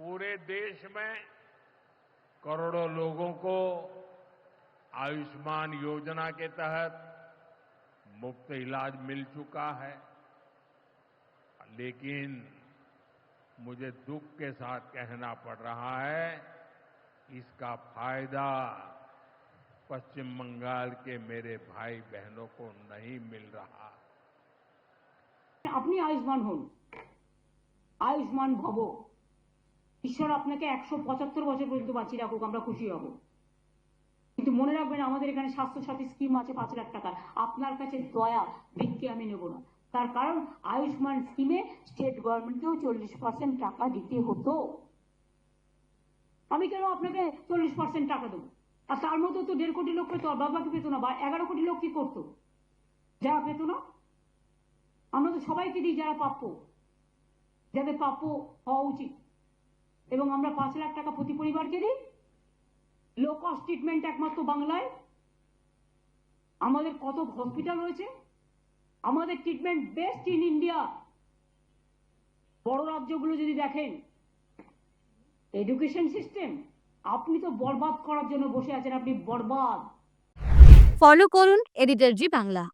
पूरे देश में करोड़ों लोगों को आयुष्मान योजना के तहत मुफ़्त इलाज मिल चुका है। लेकिन मुझे दुख के साथ कहना पड़ रहा है, इसका फ़ायदा पश्चिम बंगाल के मेरे भाई बहनों को नहीं मिल रहा। अपनी आयुष्मान हो आयुष्मान भवो। ঈশ্বর আপনাকে একশো পঁচাত্তর বছর পর্যন্ত বাঁচিয়ে রাখুক, আমরা খুশি হব। কিন্তু মনে রাখবেন, আমাদের এখানে স্বাস্থ্য সাথী স্কিম আছে পাঁচ লাখ টাকা আপনার কাছে দয়া, ভিক্ষে আমি নেব না। তার কারণ, আয়ুষ্মান স্কিমে স্টেট গভর্নমেন্টকেও চল্লিশ পার্সেন্ট টাকা দিতে হতো। আমি কেন আপনাকে চল্লিশ পার্সেন্ট টাকা দেবো? আর তার মধ্যে তো দেড় কোটি লোক পেতো আর বাদ বাকি পেতো না? বা এগারো কোটি লোক কি করতো? যারা পেতো না? আমরা তো সবাইকে দিই যারা প্রাপ্য। যাদের প্রাপ্য হওয়া উচিত। এবং আমরা পাঁচ লাখ টাকা প্রতি পরিবারকে দিই। লো কস্ট ট্রিটমেন্ট একমাত্র বাংলায়। আমাদের কত হসপিটাল রয়েছে? আমাদের ট্রিটমেন্ট বেস্ট ইন ইন্ডিয়া বড় রাজ্যগুলো যদি দেখেন এডুকেশন সিস্টেম আপনি তো বরবাদ করার জন্য বসে আছেন, আপনি বরবাদ। ফলো করুন এডিটর জি বাংলা